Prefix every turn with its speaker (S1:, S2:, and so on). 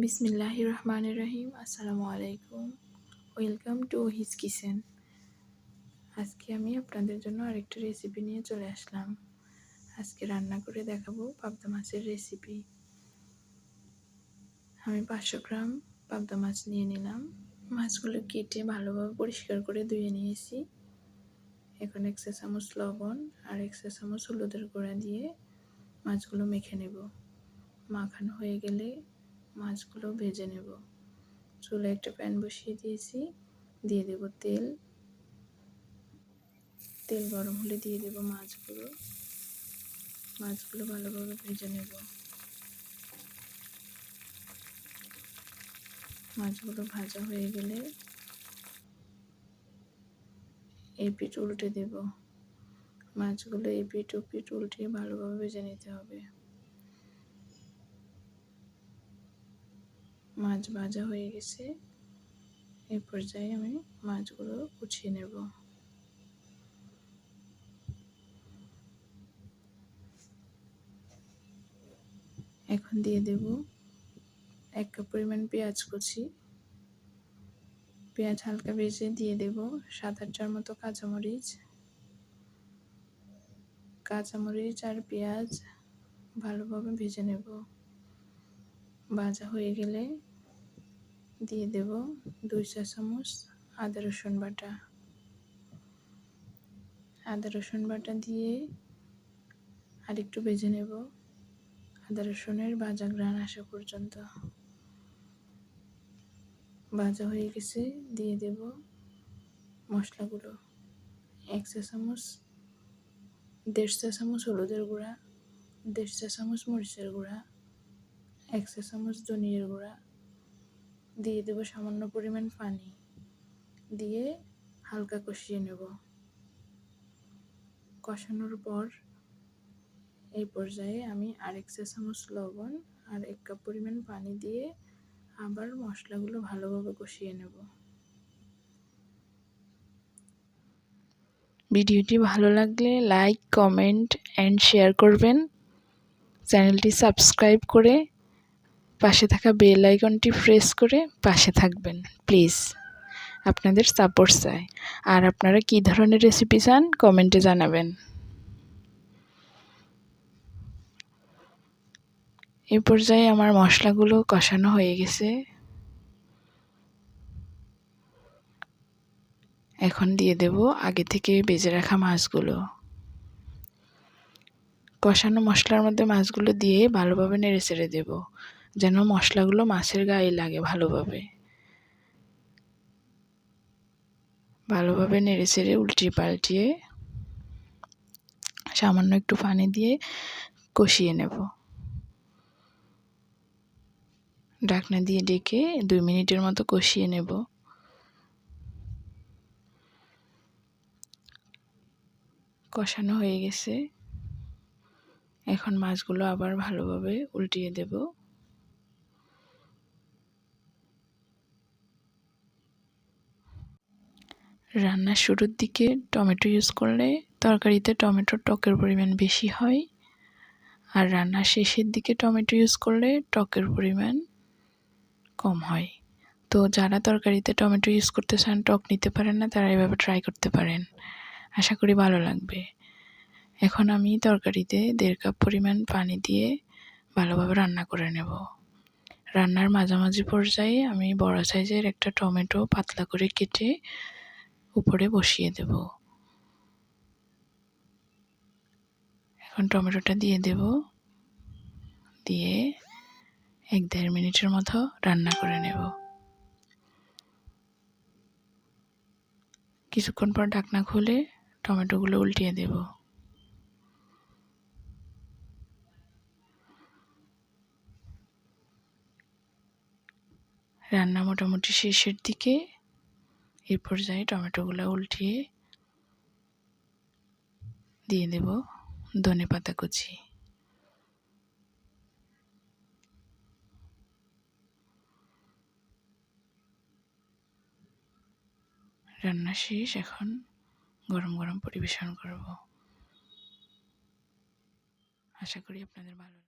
S1: বিসমিল্লাহ রহমান রহিম আসসালামু আলাইকুম ওয়েলকাম টু হিজ কিচেন। আজকে আমি আপনাদের জন্য আরেকটা রেসিপি নিয়ে চলে আসলাম। আজকে রান্না করে দেখাবো পাবদা মাছের রেসিপি। আমি পাঁচশো গ্রাম পাবদা মাছ নিয়ে নিলাম। মাছগুলো কেটে ভালোভাবে পরিষ্কার করে ধুয়ে নিয়েছি। এখন এক চা চামচ লবণ আর এক চা চামচ হলুদের গুঁড়া দিয়ে মাছগুলো মেখে নেব। মাখানো হয়ে গেলে মাছগুলো ভেজে নেব। চুলে একটা প্যান বসিয়ে দিয়েছি। দিয়ে দেব তেল। তেল গরম হলে দিয়ে দেব মাছগুলো। মাছগুলো ভালোভাবে ভেজে নেব। মাছগুলো ভাজা হয়ে গেলে এই পিঠ উল্টে দেব। মাছগুলো এই পিঠ ও পিঠ উল্টে ভালোভাবে ভেজে নিতে হবে। মাছ ভাজা হয়ে গেছে। এই পর্যায়ে আমি মাছগুলো কুচিয়ে নেব। এখন দিয়ে দেব এক কাপ পরিমাণ পেঁয়াজ কুচি। পেঁয়াজ হালকা ভেজে দিয়ে দেব সাত আটটার মতো কাঁচামরিচ। কাঁচামরিচ আর পেঁয়াজ ভালোভাবে ভেজে নেব। ভাজা হয়ে গেলে দিয়ে দেব দুই চা চামচ আদা রসুন বাটা। আদা রসুন বাটা দিয়ে আরেকটু ভেজে নেব। আদা রসুনের ভাজা গ্রান আসা পর্যন্ত। ভাজা হয়ে গেছে, দিয়ে দেব মশলাগুলো। এক চা চামচ, দেড় চা চামচ হলুদের গুঁড়া, দেড় চা চামচ মরিচের গুঁড়া এক চা চামচ ধনিয়ার গুঁড়া। দিয়ে দেব সামান্য পরিমাণ পানি। দিয়ে হালকা কষিয়ে নেব। কষানোর পর এই পর্যায়ে আমি আরেক চা চামচ লবণ আর এক কাপ পরিমাণ পানি দিয়ে আবার মশলাগুলো ভালোভাবে কষিয়ে নেব। ভিডিওটি ভালো লাগলে লাইক, কমেন্ট, অ্যান্ড শেয়ার করবেন। চ্যানেলটি সাবস্ক্রাইব করে পাশে থাকা বেল আইকনটি প্রেস করে পাশে থাকবেন, প্লিজ। আপনাদের সাপোর্ট চাই। আর আপনারা কি ধরনের রেসিপি চান কমেন্টে জানাবেন। এ পর্যায়ে আমার মশলাগুলো কষানো হয়ে গেছে। এখন দিয়ে দেব আগে থেকে বেজে রাখা মাছগুলো। কষানো মশলার মধ্যে মাছগুলো দিয়ে ভালোভাবে নেড়ে ছেড়ে দেবো। যেন মশলাগুলো মাছের গায়ে লাগে ভালোভাবে। ভালোভাবে নেড়ে চেড়ে উল্টিয়ে পাল্টিয়ে সামান্য একটু পানি দিয়ে কষিয়ে নেব। ঢাকনা দিয়ে ডেকে দুই মিনিটের মতো কষিয়ে নেব। কষানো হয়ে গেছে। এখন মাছগুলো আবার ভালোভাবে উল্টিয়ে দেব। রান্নার শুরুর দিকে টমেটো ইউজ করলে তরকারিতে টমেটোর টকের পরিমাণ বেশি হয়। আর রান্নার শেষের দিকে টমেটো ইউজ করলে টকের পরিমাণ কম হয়। তো যারা তরকারিতে টমেটো ইউজ করতে চান, টক নিতে পারেন না, তারা এভাবে ট্রাই করতে পারেন। আশা করি ভালো লাগবে। এখন আমি তরকারিতে দেড় কাপ পরিমাণ পানি দিয়ে ভালোভাবে রান্না করে নেব। রান্নার মাঝামাঝি পর্যায়ে আমি বড় সাইজের একটা টমেটো পাতলা করে কেটে উপরে বসিয়ে দেব। এখন টমেটোটা দিয়ে দেব। দিয়ে এক দেড় মিনিটের মতো রান্না করে নেব। কিছুক্ষণ পর ঢাকনা খুলে টমেটোগুলো উল্টিয়ে দেব। রান্না মোটামুটি শেষের দিকে এই পর্যায়ে টমেটোগুলো উল্টিয়ে দিয়ে দেব ধনে পাতা কুচি। রান্না শেষ, এখন গরম গরম পরিবেশন করব। আশা করি আপনাদের ভালো